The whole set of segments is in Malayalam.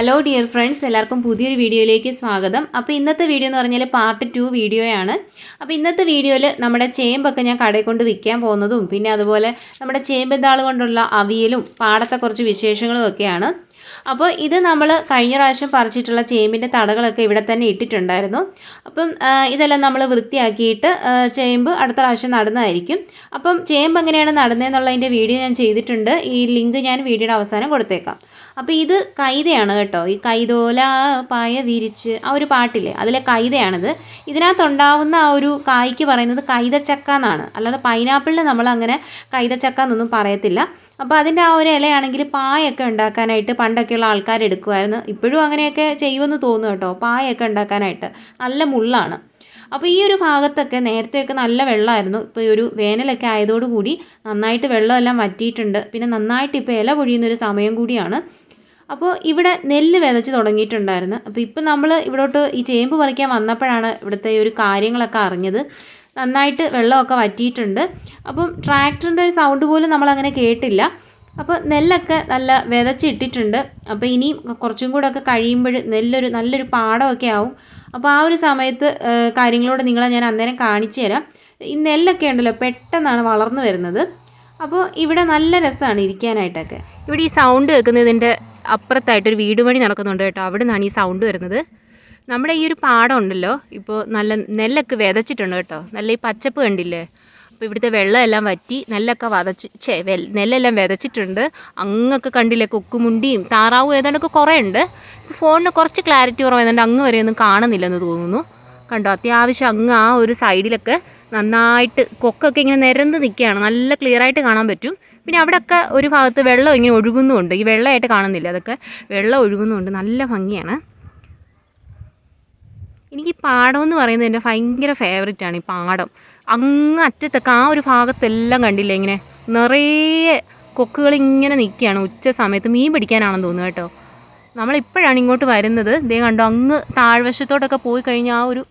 ഹലോ ഡിയർ ഫ്രണ്ട്സ് എല്ലാവർക്കും പുതിയൊരു വീഡിയോയിലേക്ക് സ്വാഗതം. അപ്പോൾ ഇന്നത്തെ വീഡിയോ എന്ന് പറഞ്ഞാൽ പാർട്ട് ടു വീഡിയോയാണ്. അപ്പോൾ ഇന്നത്തെ വീഡിയോയിൽ നമ്മുടെ ചേമ്പൊക്കെ ഞാൻ കടയിൽ കൊണ്ട് വിൽക്കാൻ പോകുന്നതും പിന്നെ അതുപോലെ നമ്മുടെ ചേമ്പെന്താൾ കൊണ്ടുള്ള അവിയലും പാടത്തെ കുറച്ച് വിശേഷങ്ങളും ഒക്കെയാണ്. അപ്പോൾ ഇത് നമ്മൾ കഴിഞ്ഞ പ്രാവശ്യം പറിച്ചിട്ടുള്ള ചേമ്പിന്റെ തടകളൊക്കെ ഇവിടെ തന്നെ ഇട്ടിട്ടുണ്ടായിരുന്നു. അപ്പം ഇതെല്ലാം നമ്മൾ വൃത്തിയാക്കിയിട്ട് ചേമ്പ് അടുത്ത പ്രാവശ്യം നടുന്നതായിരിക്കും. അപ്പം ചേമ്പ് എങ്ങനെയാണ് നടുന്നതെന്നുള്ളതിന്റെ വീഡിയോ ഞാൻ ചെയ്തിട്ടുണ്ട്. ഈ ലിങ്ക് ഞാൻ വീഡിയോയുടെ അവസാനം കൊടുത്തേക്കാം. അപ്പോൾ ഇത് കൈതയാണ് കേട്ടോ. ഈ കൈതോല പായ വിരിച്ച് ആ ഒരു പാട്ടില്ലേ അതിലെ കൈതയാണിത്. ഇതിനകത്തുണ്ടാവുന്ന ആ ഒരു കായ്ക്ക് പറയുന്നത് കൈതച്ചക്ക എന്നാണ്. അല്ലാതെ പൈനാപ്പിളിന് നമ്മൾ അങ്ങനെ കൈതച്ചക്ക എന്നൊന്നും പറയത്തില്ല. അപ്പോൾ അതിന്റെ ആ ഒരു ഇലയാണെങ്കിൽ പായൊക്കെ ഉണ്ടാക്കാനായിട്ട് പണ്ടൊക്കെയുള്ള ആൾക്കാർ എടുക്കുമായിരുന്നു ഇപ്പോഴും അങ്ങനെയൊക്കെ ചെയ്യുമെന്ന് തോന്നുന്നു കേട്ടോ. പായൊക്കെ ഉണ്ടാക്കാനായിട്ട് നല്ല മുള്ളാണ്. അപ്പോൾ ഈ ഒരു ഭാഗത്തൊക്കെ നേരത്തെയൊക്കെ നല്ല വെള്ളമായിരുന്നു. ഇപ്പോൾ ഈ ഒരു വേനലൊക്കെ ആയതോടുകൂടി നന്നായിട്ട് വെള്ളമെല്ലാം വറ്റിയിട്ടുണ്ട്. പിന്നെ നന്നായിട്ട് ഇപ്പോൾ ഇല പൊഴിയുന്ന ഒരു സമയം കൂടിയാണ്. അപ്പോൾ ഇവിടെ നെല്ല് വിതച്ച് തുടങ്ങിയിട്ടുണ്ടായിരുന്നു. അപ്പോൾ ഇപ്പം നമ്മൾ ഇവിടോട്ട് ഈ ചേമ്പ് പറിക്കാൻ വന്നപ്പോഴാണ് ഇവിടുത്തെ ഒരു കാര്യങ്ങളൊക്കെ അറിഞ്ഞത്. നന്നായിട്ട് വെള്ളമൊക്കെ വറ്റിയിട്ടുണ്ട്. അപ്പം ട്രാക്ടറിന്റെ ഒരു സൗണ്ട് പോലും നമ്മളങ്ങനെ കേട്ടില്ല. അപ്പോൾ നെല്ലൊക്കെ നല്ല വിതച്ചിട്ടിട്ടുണ്ട്. അപ്പോൾ ഇനിയും കുറച്ചും കൂടെ ഒക്കെ കഴിയുമ്പോൾ നെല്ലൊരു നല്ലൊരു പാടമൊക്കെ ആവും. അപ്പോൾ ആ ഒരു സമയത്ത് കാര്യങ്ങളോട് നിങ്ങളെ ഞാൻ അന്നേരം കാണിച്ചു തരാം. ഈ നെല്ലൊക്കെ ഉണ്ടല്ലോ പെട്ടെന്നാണ് വളർന്നു വരുന്നത്. അപ്പോൾ ഇവിടെ നല്ല രസമാണ് ഇരിക്കാനായിട്ടൊക്കെ. ഇവിടെ ഈ സൗണ്ട് കേൾക്കുന്നതിന്റെ അപ്പുറത്തായിട്ടൊരു വീട് പണി നടക്കുന്നുണ്ട് കേട്ടോ. അവിടെ നിന്നാണ് ഈ സൗണ്ട് വരുന്നത്. നമ്മുടെ ഈ ഒരു പാടം ഉണ്ടല്ലോ ഇപ്പോൾ നല്ല നെല്ലൊക്കെ വിതച്ചിട്ടുണ്ട് കേട്ടോ. നല്ല ഈ പച്ചപ്പ് കണ്ടില്ലേ? അപ്പോൾ ഇവിടുത്തെ വെള്ളമെല്ലാം വറ്റി നെല്ലൊക്കെ വതച്ച് വെൽ നെല്ലെല്ലാം വിതച്ചിട്ടുണ്ട്. അങ്ങൊക്കെ കണ്ടില്ലേ? കൊക്കുമുണ്ടിയും താറാവും ഏതാണ്ടൊക്കെ കുറേ ഉണ്ട് ഫോണിന് കുറച്ച് ക്ലാരിറ്റി കുറവായതുകൊണ്ട് അങ്ങ് വരെയൊന്നും കാണുന്നില്ലെന്ന് തോന്നുന്നു. കണ്ടോ? അത്യാവശ്യം അങ്ങ് ആ ഒരു സൈഡിലൊക്കെ നന്നായിട്ട് കൊക്കൊക്കെ ഇങ്ങനെ നിരന്ന് നിൽക്കുകയാണ്. നല്ല ക്ലിയറായിട്ട് കാണാൻ പറ്റും. പിന്നെ അവിടെയൊക്കെ ഒരു ഭാഗത്ത് വെള്ളം ഇങ്ങനെ ഒഴുകുന്നുമുണ്ട്. ഈ വെള്ളമായിട്ട് കാണുന്നില്ല? അതൊക്കെ വെള്ളം ഒഴുകുന്നുമുണ്ട്. നല്ല ഭംഗിയാണ്. എനിക്ക് ഈ പാടം എന്ന് പറയുന്നത് എന്റെ ഭയങ്കര ഫേവറേറ്റ് ആണ് ഈ പാടം. അങ്ങ് അറ്റത്തൊക്കെ ആ ഒരു ഭാഗത്തെല്ലാം കണ്ടില്ല ഇങ്ങനെ? നിറയെ കൊക്കുകൾ ഇങ്ങനെ നിൽക്കുകയാണ്. ഉച്ച സമയത്ത് മീൻ പിടിക്കാനാണെന്ന് തോന്നുന്നു കേട്ടോ. നമ്മളിപ്പോഴാണ് ഇങ്ങോട്ട് വരുന്നത്. ദേ കണ്ടോ അങ്ങ് താഴ്വശത്തോട്ടൊക്കെ പോയി കഴിഞ്ഞാൽ ആ ഒരു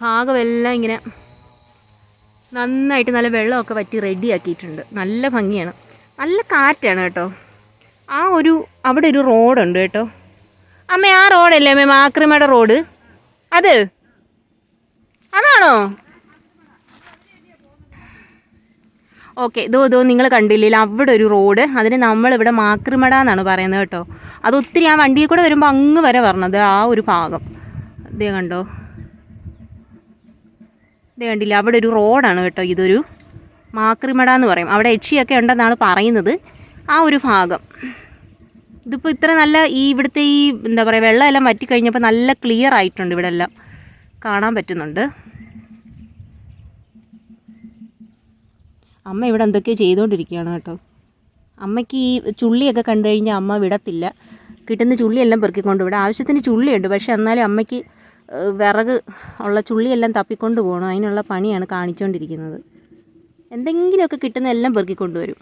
ഭാഗമെല്ലാം ഇങ്ങനെ നന്നായിട്ട് നല്ല വെള്ളമൊക്കെ വറ്റി റെഡിയാക്കിയിട്ടുണ്ട് നല്ല ഭംഗിയാണ്. നല്ല കാറ്റാണ് കേട്ടോ. ആ ഒരു അവിടെ ഒരു റോഡുണ്ട് കേട്ടോ. അമ്മ ആ റോഡല്ലേ അമ്മ മാക്രിമയുടെ റോഡ്? അത്? അതാണോ? ഓക്കെ ഇതോ ഇതോ നിങ്ങൾ കണ്ടില്ലേ അവിടെ ഒരു റോഡ്. അതിന് നമ്മളിവിടെ മാക്രിമട എന്നാണ് പറയുന്നത് കേട്ടോ. അത് ഒത്തിരി ആ വണ്ടിയിൽ കൂടെ വരുമ്പോൾ അങ്ങ് വരെ പറഞ്ഞത് ആ ഒരു ഭാഗം. ഇതേ കണ്ടോ? ഇതേ കണ്ടില്ല അവിടെ ഒരു റോഡാണ് കേട്ടോ ഇതൊരു. മാക്രിമട എന്ന് പറയും. അവിടെ യക്ഷിയൊക്കെ ഉണ്ടെന്നാണ് പറയുന്നത്. ആ ഒരു ഭാഗം. ഇതിപ്പോൾ ഇത്ര നല്ല ഈ ഇവിടുത്തെ ഈ എന്താ പറയുക വെള്ളമെല്ലാം വറ്റിക്കഴിഞ്ഞപ്പോൾ നല്ല ക്ലിയർ ആയിട്ടുണ്ട് ഇവിടെ എല്ലാം കാണാൻ പറ്റുന്നുണ്ട്. അമ്മ ഇവിടെ എന്തൊക്കെയോ ചെയ്തുകൊണ്ടിരിക്കുകയാണ് കേട്ടോ. അമ്മയ്ക്ക് ഈ ചുള്ളിയൊക്കെ കണ്ടു കഴിഞ്ഞാൽ അമ്മ വിടത്തില്ല. കിട്ടുന്ന ചുള്ളിയെല്ലാം പെറുക്കിക്കൊണ്ട് വിടാം. ആവശ്യത്തിന് ചുള്ളിയുണ്ട്. പക്ഷേ എന്നാലും അമ്മയ്ക്ക് വിറക് ഉള്ള ചുള്ളിയെല്ലാം തപ്പിക്കൊണ്ട് പോകണം. അതിനുള്ള പണിയാണ് കാണിച്ചുകൊണ്ടിരിക്കുന്നത് എന്തെങ്കിലുമൊക്കെ കിട്ടുന്ന എല്ലാം പെറുക്കി കൊണ്ടുവരും.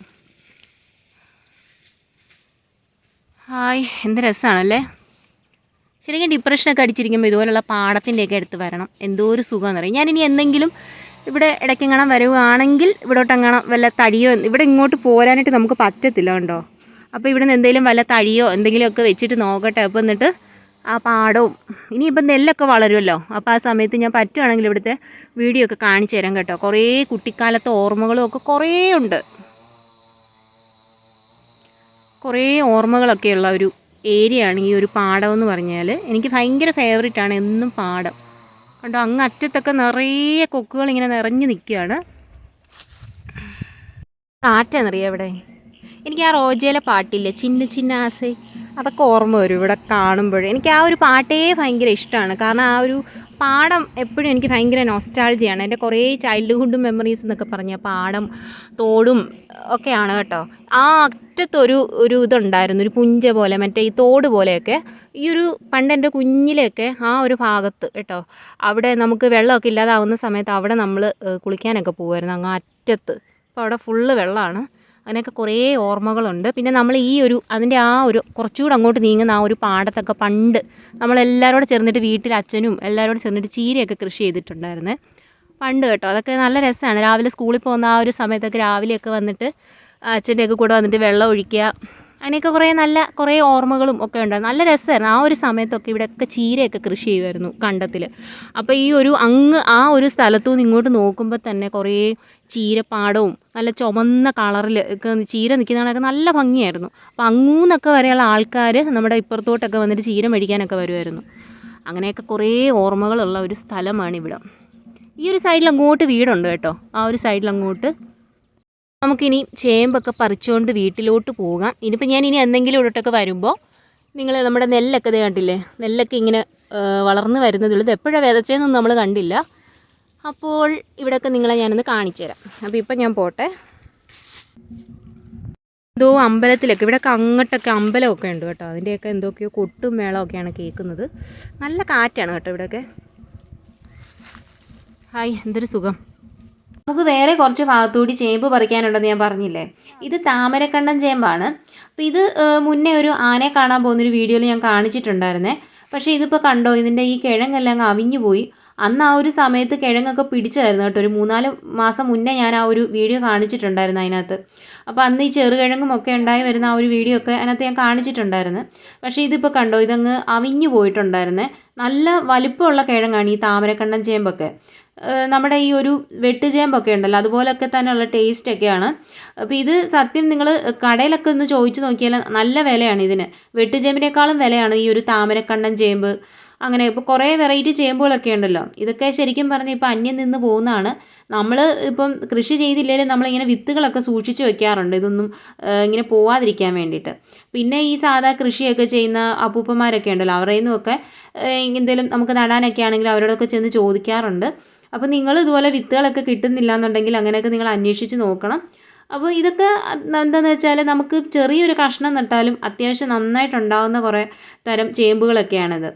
ഹായ് എന്ത് രസമാണല്ലേ ശരിക്കും ഡിപ്രഷനൊക്കെ അടിച്ചിരിക്കുമ്പോൾ ഇതുപോലുള്ള പാടത്തിന്റെയൊക്കെ അടുത്ത് വരണം. എന്തോ ഒരു സുഖമെന്ന് പറയും ഞാനിനി എന്തെങ്കിലും ഇവിടെ ഇടയ്ക്കെങ്ങാണം വരുവാണെങ്കിൽ ഇവിടോട്ടെങ്ങാണം വല്ല തടിയോ ഇവിടെ ഇങ്ങോട്ട് പോരാനായിട്ട് നമുക്ക് പറ്റത്തില്ല കണ്ടോ? അപ്പോൾ ഇവിടെ നിന്ന് എന്തെങ്കിലും വല്ല തടിയോ എന്തെങ്കിലുമൊക്കെ വെച്ചിട്ട് നോക്കട്ടെ. അപ്പോൾ എന്നിട്ട് ആ പാടവും. ഇനിയിപ്പം നെല്ലൊക്കെ വളരുമല്ലോ. അപ്പോൾ ആ സമയത്ത് ഞാൻ പറ്റുവാണെങ്കിൽ ഇവിടുത്തെ വീഡിയോ ഒക്കെ കാണിച്ചു തരാം കേട്ടോ. കുറേ കുട്ടിക്കാലത്തെ ഓർമ്മകളും ഒക്കെ കുറേ ഉണ്ട്. കുറേ ഓർമ്മകളൊക്കെയുള്ള ഒരു ഏരിയ ആണ് ഈ ഒരു പാടം എന്ന് പറഞ്ഞാൽ. എനിക്ക് ഭയങ്കര ഫേവറേറ്റ് ആണ് എന്നും പാടം. കണ്ടോ? അങ്ങ് അറ്റത്തൊക്കെ നിറയെ കൊക്കുകൾ ഇങ്ങനെ നിറഞ്ഞു നിൽക്കുകയാണ്. കാറ്റാണെന്നറിയാം ഇവിടെ എനിക്ക് ആ റോജയിലെ പാട്ടില്ലേ? ചിന്ന ചിന്ന ആസേ. അതൊക്കെ ഓർമ്മ വരും ഇവിടെ കാണുമ്പോൾ എനിക്ക് ആ ഒരു പാട്ടേ ഭയങ്കര ഇഷ്ടമാണ്. കാരണം ആ ഒരു പാടം എപ്പോഴും എനിക്ക് ഭയങ്കര നൊസ്റ്റാൾജിയാണ് എന്റെ കുറേ ചൈൽഡ്ഹുഡ് മെമ്മറീസ് എന്നൊക്കെ പറഞ്ഞ പാടം തോടും ഒക്കെയാണ് കേട്ടോ. ആ അറ്റത്തൊരു ഒരു ഇതുണ്ടായിരുന്നു ഒരു പുഞ്ച പോലെ മറ്റേ ഈ തോട് പോലെയൊക്കെ. ഈ ഒരു പണ്ട് എന്റെ കുഞ്ഞിലെയൊക്കെ ആ ഒരു ഭാഗത്ത് കേട്ടോ അവിടെ നമുക്ക് വെള്ളമൊക്കെ ഇല്ലാതാവുന്ന സമയത്ത് അവിടെ നമ്മൾ കുളിക്കാനൊക്കെ പോകുമായിരുന്നു അങ്ങ് അറ്റത്ത്. അപ്പോൾ അവിടെ ഫുള്ള് വെള്ളമാണ്. അങ്ങനെയൊക്കെ കുറേ ഓർമ്മകളുണ്ട്. പിന്നെ നമ്മൾ ഈ ഒരു അതിന്റെ ആ ഒരു കുറച്ചുകൂടെ അങ്ങോട്ട് നീങ്ങുന്ന ആ ഒരു പാടത്തൊക്കെ പണ്ട് നമ്മളെല്ലാവരോട് ചേർന്നിട്ട് വീട്ടിൽ അച്ഛനും എല്ലാവരോട് ചേർന്നിട്ട് ചീരയൊക്കെ കൃഷി ചെയ്തിട്ടുണ്ടായിരുന്നു. പണ്ട് കേട്ടോ. അതൊക്കെ നല്ല രസമാണ് രാവിലെ സ്കൂളിൽ പോകുന്ന ആ ഒരു സമയത്തൊക്കെ രാവിലെയൊക്കെ വന്നിട്ട് അച്ഛന്റെയൊക്കെ കൂടെ വന്നിട്ട് വെള്ളം ഒഴിക്കുക അങ്ങനെയൊക്കെ കുറേ നല്ല കുറേ ഓർമ്മകളും ഒക്കെ ഉണ്ടായിരുന്നു. നല്ല രസമായിരുന്നു. ആ ഒരു സമയത്തൊക്കെ ഇവിടെയൊക്കെ ചീരയൊക്കെ കൃഷി ചെയ്യുമായിരുന്നു കണ്ടത്തിൽ. അപ്പോൾ ഈ ഒരു അങ്ങ് ആ ഒരു സ്ഥലത്തു നിന്ന് ഇങ്ങോട്ട് നോക്കുമ്പോൾ തന്നെ കുറേ ചീരപ്പാടവും നല്ല ചുമന്ന കളറിൽ ചീര നിൽക്കുന്നതൊക്കെ നല്ല ഭംഗിയായിരുന്നു. അപ്പോൾ അങ്ങൂന്നൊക്കെ വരെയുള്ള ആൾക്കാർ നമ്മുടെ ഇപ്പുറത്തോട്ടൊക്കെ വന്നിട്ട് ചീര മേടിക്കാനൊക്കെ വരുമായിരുന്നു. അങ്ങനെയൊക്കെ കുറേ ഓർമ്മകളുള്ള ഒരു സ്ഥലമാണ് ഇവിടെ. ഈ ഒരു സൈഡിൽ അങ്ങോട്ട് വീടുണ്ട് കേട്ടോ. ആ ഒരു സൈഡിൽ അങ്ങോട്ട് നമുക്കിനി ചേമ്പൊക്കെ പറിച്ചുകൊണ്ട് വീട്ടിലോട്ട് പോകാം. ഇനിയിപ്പോൾ ഞാൻ ഇനി എന്തെങ്കിലും ഇവിടോട്ടൊക്കെ വരുമ്പോൾ നിങ്ങൾ നമ്മുടെ നെല്ലൊക്കെ ഇത് കണ്ടില്ലേ? നെല്ലൊക്കെ ഇങ്ങനെ വളർന്നു വരുന്നതേ ഉള്ളൂ. ഇത് എപ്പോഴാണ് വിതച്ചതെന്നൊന്നും നമ്മൾ കണ്ടില്ല. അപ്പോൾ ഇവിടെയൊക്കെ നിങ്ങളെ ഞാനൊന്ന് കാണിച്ചു തരാം. അപ്പോൾ ഇപ്പം ഞാൻ പോട്ടെ. എന്തോ അമ്പലത്തിലൊക്കെ ഇവിടെയൊക്കെ അങ്ങോട്ടൊക്കെ അമ്പലമൊക്കെ ഉണ്ട് കേട്ടോ. അതിന്റെയൊക്കെ എന്തൊക്കെയോ കൊട്ടും മേളമൊക്കെയാണ് കേൾക്കുന്നത്. നല്ല കാറ്റാണ് കേട്ടോ ഇവിടെയൊക്കെ ഹായ് എന്തൊരു സുഖം. നമുക്ക് വേറെ കുറച്ച് ഭാഗത്തുകൂടി ചേമ്പ് പറിക്കാനുണ്ടെന്ന് ഞാൻ പറഞ്ഞില്ലേ? ഇത് താമരക്കണ്ടൻ ചേമ്പാണ്. അപ്പോൾ ഇത് മുന്നേ ഒരു ആനയെ കാണാൻ പോകുന്നൊരു വീഡിയോയിൽ ഞാൻ കാണിച്ചിട്ടുണ്ടായിരുന്നേ. പക്ഷേ ഇതിപ്പോൾ കണ്ടോ ഇതിന്റെ ഈ കിഴങ്ങെല്ലാം അങ്ങ് അവിഞ്ഞു പോയി. അന്ന് ആ ഒരു സമയത്ത് കിഴങ്ങൊക്കെ പിടിച്ചായിരുന്നു കേട്ടോ. ഒരു മൂന്നാൽ മാസം മുന്നേ ഞാൻ ആ ഒരു വീഡിയോ കാണിച്ചിട്ടുണ്ടായിരുന്നു അതിനകത്ത്. അപ്പോൾ അന്ന് ഈ ചെറുകിഴങ്ങും ഒക്കെ ഉണ്ടായി വരുന്ന ആ ഒരു വീഡിയോ ഒക്കെ അതിനകത്ത് ഞാൻ കാണിച്ചിട്ടുണ്ടായിരുന്നു. പക്ഷേ ഇതിപ്പോൾ കണ്ടോ ഇതങ്ങ് അവിഞ്ഞു പോയിട്ടുണ്ടായിരുന്നേ. നല്ല വലിപ്പമുള്ള കിഴങ്ങാണ് ഈ താമരക്കണ്ടൻ ചേമ്പൊക്കെ. നമ്മുടെ ഈ ഒരു വെട്ടുചേമ്പൊക്കെ ഉണ്ടല്ലോ അതുപോലൊക്കെ തന്നെയുള്ള ടേസ്റ്റൊക്കെയാണ് അപ്പോൾ ഇത് സത്യം നിങ്ങൾ കടയിലൊക്കെ ഒന്ന് ചോദിച്ചു നോക്കിയാൽ നല്ല വിലയാണ് ഇതിന്. വെട്ടുചേമ്പിനേക്കാളും വിലയാണ് ഈ ഒരു താമരക്കണ്ണൻ ചേമ്പ്. അങ്ങനെ ഇപ്പോൾ കുറേ വെറൈറ്റി ചേമ്പുകളൊക്കെ ഉണ്ടല്ലോ. ഇതൊക്കെ ശരിക്കും പറഞ്ഞാൽ ഇപ്പോൾ അന്യം നിന്ന് പോകുന്നതാണ്. നമ്മൾ ഇപ്പം കൃഷി ചെയ്തില്ലെങ്കിലും നമ്മളിങ്ങനെ വിത്തുകളൊക്കെ സൂക്ഷിച്ച് വെക്കാറുണ്ട്. ഇതൊന്നും ഇങ്ങനെ പോവാതിരിക്കാൻ വേണ്ടിയിട്ട്. പിന്നെ ഈ സാധാ കൃഷിയൊക്കെ ചെയ്യുന്ന അപ്പൂപ്പന്മാരൊക്കെ ഉണ്ടല്ലോ അവരുടെ നിന്നൊക്കെ എന്തെങ്കിലും നമുക്ക് നടാനൊക്കെ ആണെങ്കിൽ അവരോടൊക്കെ ചെന്ന് ചോദിക്കാറുണ്ട്. അപ്പോൾ നിങ്ങൾ ഇതുപോലെ വിത്തുകളൊക്കെ കിട്ടുന്നില്ല എന്നുണ്ടെങ്കിൽ അങ്ങനെയൊക്കെ നിങ്ങൾ അന്വേഷിച്ച് നോക്കണം. അപ്പോൾ ഇതൊക്കെ എന്താണെന്ന് വെച്ചാൽ നമുക്ക് ചെറിയൊരു കഷ്ണം നട്ടാലും അത്യാവശ്യം നന്നായിട്ടുണ്ടാകുന്ന കുറേ തരം ചേമ്പുകളൊക്കെയാണിത്.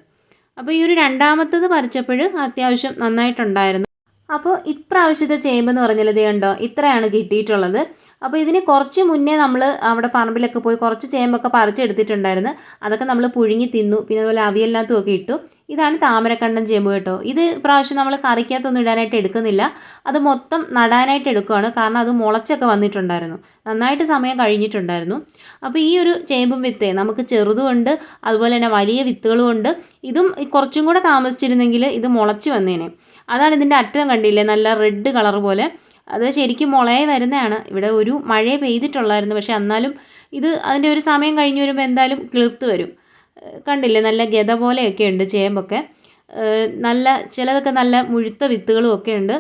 അപ്പോൾ ഈ ഒരു രണ്ടാമത്തത് പറിച്ചപ്പോൾ അത്യാവശ്യം നന്നായിട്ടുണ്ടായിരുന്നു. അപ്പോൾ ഇപ്രാവശ്യത്തെ ചേമ്പ് എന്ന് പറഞ്ഞാൽ ഇത് കണ്ടോ? ഇത്രയാണ് കിട്ടിയിട്ടുള്ളത്. അപ്പോൾ ഇതിന് കുറച്ച് മുന്നേ നമ്മൾ അവിടെ പറമ്പിലൊക്കെ പോയി കുറച്ച് ചേമ്പൊക്കെ പറിച്ചെടുത്തിട്ടുണ്ടായിരുന്നു. അതൊക്കെ നമ്മൾ പുഴുങ്ങി തിന്നു. പിന്നെ അതുപോലെ അവിയലിനകത്തും ഒക്കെ ഇട്ടു. ഇതാണ് താമരക്കണ്ടൻ ചേമ്പ് കേട്ടോ. ഇത് പ്രാവശ്യം നമ്മൾ കറിക്കകത്തൊന്നും ഇടാനായിട്ട് എടുക്കുന്നില്ല. അത് മൊത്തം നടാനായിട്ട് എടുക്കുകയാണ് കാരണം അത് മുളച്ചൊക്കെ വന്നിട്ടുണ്ടായിരുന്നു. നന്നായിട്ട് സമയം കഴിഞ്ഞിട്ടുണ്ടായിരുന്നു. അപ്പോൾ ഈ ഒരു ചേമ്പും വിത്തേ നമുക്ക് ചെറുതുമുണ്ട് അതുപോലെ തന്നെ വലിയ വിത്തുകളും ഉണ്ട്. ഇതും കുറച്ചും കൂടെ താമസിച്ചിരുന്നെങ്കിൽ ഇത് മുളച്ച് വന്നേനെ. അതാണ് ഇതിന്റെ അറ്റം കണ്ടില്ലേ? നല്ല റെഡ് കളർ പോലെ. അത് ശരിക്കും മുളയെ വരുന്നതാണ്. ഇവിടെ ഒരു മഴയെ പെയ്തിട്ടുള്ളായിരുന്നു. പക്ഷേ എന്നാലും ഇത് അതിന്റെ ഒരു സമയം കഴിഞ്ഞ് വരുമ്പോൾ എന്തായാലും കിളിർത്ത് വരും. കണ്ടില്ലേ നല്ല ഗത പോലെയൊക്കെ ഉണ്ട് ചേമ്പൊക്കെ. നല്ല ചിലതൊക്കെ നല്ല മുഴുത്ത വിത്തുകളും ഒക്കെ ഉണ്ട്.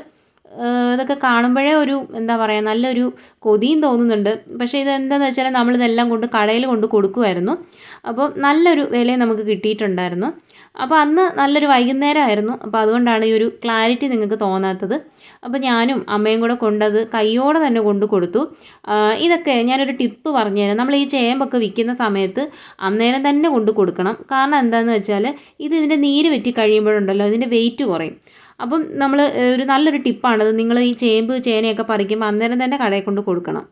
ഇതൊക്കെ കാണുമ്പോഴേ ഒരു എന്താ പറയുക നല്ലൊരു കൊതിയും തോന്നുന്നുണ്ട്. പക്ഷേ ഇത് എന്താണെന്ന് വെച്ചാൽ നമ്മളിതെല്ലാം കൊണ്ട് കടയിൽ കൊണ്ട് കൊടുക്കുമായിരുന്നു അപ്പോൾ നല്ലൊരു വില നമുക്ക് കിട്ടിയിട്ടുണ്ടായിരുന്നു. അപ്പോൾ അന്ന് നല്ലൊരു വൈകുന്നേരമായിരുന്നു. അപ്പോൾ അതുകൊണ്ടാണ് ഈ ഒരു ക്ലാരിറ്റി നിങ്ങൾക്ക് തോന്നാത്തത്. അപ്പോൾ ഞാനും അമ്മയും കൂടെ കൊണ്ടത് കയ്യോടെ തന്നെ കൊണ്ടു കൊടുത്തു. ഇതൊക്കെ ഞാനൊരു ടിപ്പ് പറഞ്ഞുതരാം നമ്മൾ ഈ ചേമ്പൊക്കെ വിൽക്കുന്ന സമയത്ത് അന്നേരം തന്നെ കൊണ്ടു കൊടുക്കണം. കാരണം എന്താണെന്ന് വെച്ചാൽ ഇത് ഇതിന്റെ നീര് വെറ്റി കഴിയുമ്പോഴുണ്ടല്ലോ ഇതിന്റെ വെയിറ്റ് കുറയും. അപ്പം നമ്മൾ ഒരു നല്ലൊരു ടിപ്പാണത് നിങ്ങൾ ഈ ചേമ്പ് ചേനയൊക്കെ പറിക്കുമ്പോൾ അന്നേരം തന്നെ കടയിൽ കൊണ്ട് കൊടുക്കണം.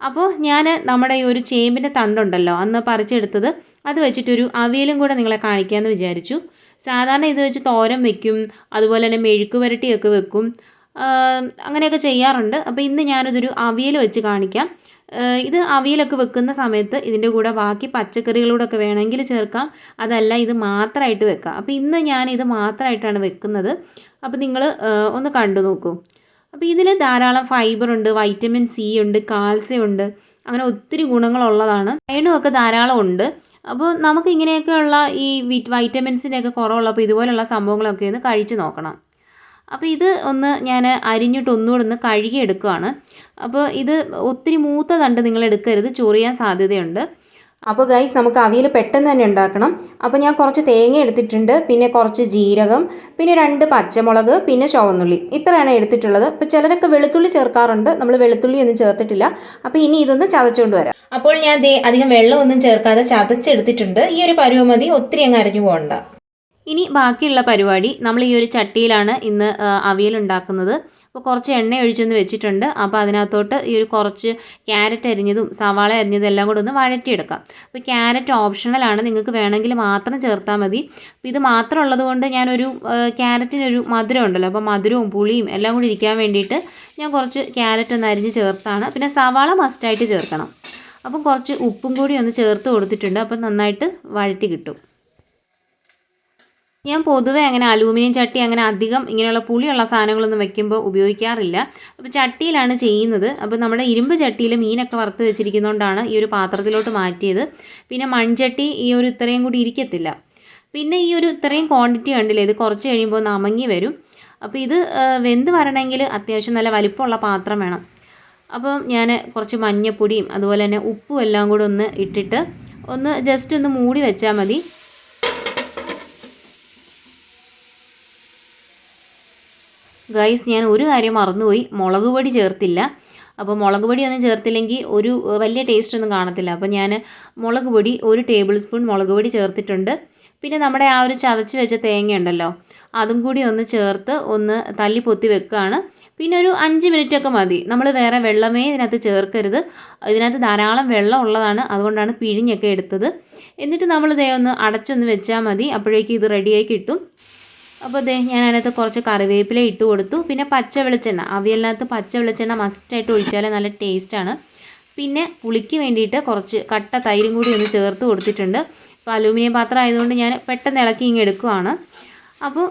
അപ്പോൾ ഞാൻ നമ്മുടെ ഈ ഒരു ചേമ്പിന്റെ തണ്ടുണ്ടല്ലോ അന്ന് പറിച്ചെടുത്തത്. അത് വെച്ചിട്ടൊരു അവിയലും കൂടെ നിങ്ങളെ കാണിക്കാമെന്ന് വിചാരിച്ചു. സാധാരണ ഇത് വെച്ച് തോരൻ വെക്കും അതുപോലെ തന്നെ മെഴുക്ക് പുരട്ടിയൊക്കെ വെക്കും. അങ്ങനെയൊക്കെ ചെയ്യാറുണ്ട്. അപ്പോൾ ഇന്ന് ഞാനിതൊരു അവിയൽ വെച്ച് കാണിക്കാം. ഇത് അവിയലൊക്കെ വെക്കുന്ന സമയത്ത് ഇതിന്റെ കൂടെ ബാക്കി പച്ചക്കറികളൂടൊക്കെ വേണമെങ്കിൽ ചേർക്കാം. അതല്ല ഇത് മാത്രമായിട്ട് വെക്കാം. അപ്പോൾ ഇന്ന് ഞാൻ ഇത് മാത്രമായിട്ടാണ് വെക്കുന്നത് അപ്പോൾ നിങ്ങൾ ഒന്ന് കണ്ടു നോക്കൂ. അപ്പോൾ ഇതിൽ ധാരാളം ഫൈബർ ഉണ്ട് വൈറ്റമിൻ സി ഉണ്ട് കാൽസ്യം ഉണ്ട്. അങ്ങനെ ഒത്തിരി ഗുണങ്ങളുള്ളതാണ്. അയണും ധാരാളം ഉണ്ട്. അപ്പോൾ നമുക്ക് ഇങ്ങനെയൊക്കെയുള്ള ഈ വൈറ്റമിൻസിന്റെ ഒക്കെ കുറവുള്ളപ്പോൾ ഇതുപോലുള്ള സംഭവങ്ങളൊക്കെ ഒന്ന് കഴിച്ചു നോക്കണം. അപ്പോൾ ഇത് ഒന്ന് ഞാൻ അരിഞ്ഞിട്ട് ഒന്നുകൂടെ ഒന്ന് കഴുകി എടുക്കുകയാണ് അപ്പോൾ ഇത് ഒത്തിരി മൂത്ത തണ്ട് നിങ്ങൾ എടുക്കരുത് ചൊറിയാൻ സാധ്യതയുണ്ട്. അപ്പോൾ ഗൈസ് നമുക്ക് അവിയൽ പെട്ടെന്ന് തന്നെ ഉണ്ടാക്കണം. അപ്പോൾ ഞാൻ കുറച്ച് തേങ്ങ എടുത്തിട്ടുണ്ട് പിന്നെ കുറച്ച് ജീരകം പിന്നെ രണ്ട് പച്ചമുളക് പിന്നെ ചുവന്നുള്ളി. ഇത്രയാണ് എടുത്തിട്ടുള്ളത്. അപ്പോൾ ചിലരൊക്കെ വെളുത്തുള്ളി ചേർക്കാറുണ്ട്. നമ്മൾ വെളുത്തുള്ളി ഒന്നും ചേർത്തിട്ടില്ല. അപ്പോൾ ഇനി ഇതൊന്ന് ചതച്ചുകൊണ്ട് വരാം. അപ്പോൾ ഞാൻ ദേ അധികം വെള്ളമൊന്നും ചേർക്കാതെ ചതച്ചെടുത്തിട്ടുണ്ട്. ഈ ഒരു പരുവ മതി ഒത്തിരി അങ്ങ് അരഞ്ഞു പോകണ്ട. ഇനി ബാക്കിയുള്ള പരിപാടി നമ്മൾ ഈ ഒരു ചട്ടിയിലാണ് ഇന്ന് അവിയൽ ഉണ്ടാക്കുന്നത്. അപ്പോൾ കുറച്ച് എണ്ണ ഒഴിച്ചൊന്ന് വെച്ചിട്ടുണ്ട്. അപ്പോൾ അതിനകത്തോട്ട് ഈ ഒരു കുറച്ച് ക്യാരറ്റ് അരിഞ്ഞതും സവാള അരിഞ്ഞതും എല്ലാം കൂടെ ഒന്ന് വഴറ്റിയെടുക്കാം. അപ്പോൾ ക്യാരറ്റ് ഓപ്ഷണലാണ് നിങ്ങൾക്ക് വേണമെങ്കിൽ മാത്രം ചേർത്താൽ മതി. അപ്പോൾ ഇത് മാത്രം ഉള്ളതുകൊണ്ട് ഞാനൊരു ക്യാരറ്റിനൊരു മധുരം ഉണ്ടല്ലോ. അപ്പോൾ മധുരവും പുളിയും എല്ലാം കൂടി ഇരിക്കാൻ വേണ്ടിയിട്ട് ഞാൻ കുറച്ച് ക്യാരറ്റ് ഒന്ന് അരിഞ്ഞ് ചേർത്താണ്. പിന്നെ സവാള മസ്റ്റായിട്ട് ചേർക്കണം. അപ്പം കുറച്ച് ഉപ്പും കൂടി ഒന്ന് ചേർത്ത് കൊടുത്തിട്ടുണ്ട്. അപ്പം നന്നായിട്ട് വഴറ്റി കിട്ടും. ഞാൻ പൊതുവെ അങ്ങനെ അലൂമിനിയം ചട്ടി അങ്ങനെ അധികം ഇങ്ങനെയുള്ള പുളിയുള്ള സാധനങ്ങളൊന്നും വെക്കുമ്പോൾ ഉപയോഗിക്കാറില്ല. അപ്പോൾ ചട്ടിയിലാണ് ചെയ്യുന്നത്. അപ്പോൾ നമ്മുടെ ഇരുമ്പ് ചട്ടിയിൽ മീനൊക്കെ വറുത്ത് വെച്ചിരിക്കുന്നതുകൊണ്ടാണ് ഈ ഒരു പാത്രത്തിലോട്ട് മാറ്റിയത്. പിന്നെ മൺചട്ടി ഈ ഒരു ഇത്രയും കൂടി ഇരിക്കത്തില്ല. പിന്നെ ഈ ഒരു ഇത്രയും ക്വാണ്ടിറ്റി കണ്ടില്ലേ ഇത് കുറച്ച് കഴിയുമ്പോൾ ഒന്ന് അമങ്ങി വരും. അപ്പോൾ ഇത് വെന്ത് വരണമെങ്കിൽ അത്യാവശ്യം നല്ല വലിപ്പമുള്ള പാത്രം വേണം. അപ്പം ഞാൻ കുറച്ച് മഞ്ഞപ്പൊടിയും അതുപോലെ തന്നെ ഉപ്പും എല്ലാം കൂടെ ഒന്ന് ഇട്ടിട്ട് ഒന്ന് ജസ്റ്റ് ഒന്ന് മൂടി വെച്ചാൽ മതി. ഗൈസ് ഞാൻ ഒരു കാര്യം മറന്നുപോയി. മുളക് പൊടി ചേർത്തില്ല. അപ്പോൾ മുളക് പൊടി ഒന്നും ചേർത്തില്ലെങ്കിൽ ഒരു വലിയ ടേസ്റ്റ് ഒന്നും കാണത്തില്ല. അപ്പോൾ ഞാൻ മുളക് പൊടി ഒരു ടേബിൾ സ്പൂൺ മുളക് പൊടി ചേർത്തിട്ടുണ്ട്. പിന്നെ നമ്മുടെ ആ ഒരു ചതച്ച് വെച്ച തേങ്ങ ഉണ്ടല്ലോ അതും കൂടി ഒന്ന് ചേർത്ത് ഒന്ന് തല്ലി പൊത്തി വെക്കുകയാണ്. പിന്നെ ഒരു അഞ്ച് മിനിറ്റ് ഒക്കെ മതി. നമ്മൾ വേറെ വെള്ളമേ ഇതിനകത്ത് ചേർക്കരുത്. ഇതിനകത്ത് ധാരാളം വെള്ളം ഉള്ളതാണ്. അതുകൊണ്ടാണ് പിഴിഞ്ഞൊക്കെ എടുത്തത്. എന്നിട്ട് നമ്മൾ ഇതേ ഒന്ന് അടച്ചൊന്ന് വെച്ചാൽ മതി. അപ്പോഴേക്കും ഇത് റെഡിയായി കിട്ടും. അപ്പോൾ ദേ ഞാൻ അതിനകത്ത് കുറച്ച് കറിവേപ്പില ഇട്ട് കൊടുത്തു. പിന്നെ പച്ച വെളിച്ചെണ്ണ അവിയലിനകത്ത് പച്ച വെളിച്ചെണ്ണ മസ്റ്റായിട്ട് ഒഴിച്ചാലേ നല്ല ടേസ്റ്റാണ്. പിന്നെ പുളിക്ക് വേണ്ടിയിട്ട് കുറച്ച് കട്ട തൈരും കൂടി ഒന്ന് ചേർത്ത് കൊടുത്തിട്ടുണ്ട്. അപ്പോൾ അലൂമിനിയം പാത്രം ആയതുകൊണ്ട് ഞാൻ പെട്ടെന്ന് ഇളക്കി ഇങ്ങ് എടുക്കുവാണ്. അപ്പോൾ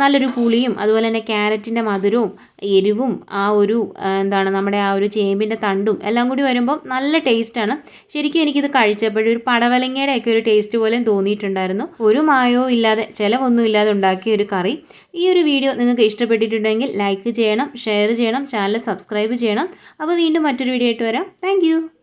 നല്ലൊരു പുളിയും അതുപോലെ തന്നെ ക്യാരറ്റിന്റെ മധുരവും എരിവും ആ ഒരു എന്താണ് നമ്മുടെ ആ ഒരു ചേമ്പിന്റെ തണ്ടും എല്ലാം കൂടി വരുമ്പോൾ നല്ല ടേസ്റ്റാണ് ശരിക്കും എനിക്കിത് കഴിച്ചപ്പോഴൊരു ഒരു പടവലങ്ങയുടെ ഒക്കെ ഒരു ടേസ്റ്റ് പോലെയും തോന്നിയിട്ടുണ്ടായിരുന്നു. ഒരു മായവും ഇല്ലാതെ ചിലവൊന്നും ഇല്ലാതെ ഉണ്ടാക്കിയ ഒരു കറി. ഈ ഒരു വീഡിയോ നിങ്ങൾക്ക് ഇഷ്ടപ്പെട്ടിട്ടുണ്ടെങ്കിൽ ലൈക്ക് ചെയ്യണം ഷെയർ ചെയ്യണം ചാനൽ സബ്സ്ക്രൈബ് ചെയ്യണം. അപ്പോൾ വീണ്ടും മറ്റൊരു വീഡിയോ ആയിട്ട് വരാം. താങ്ക്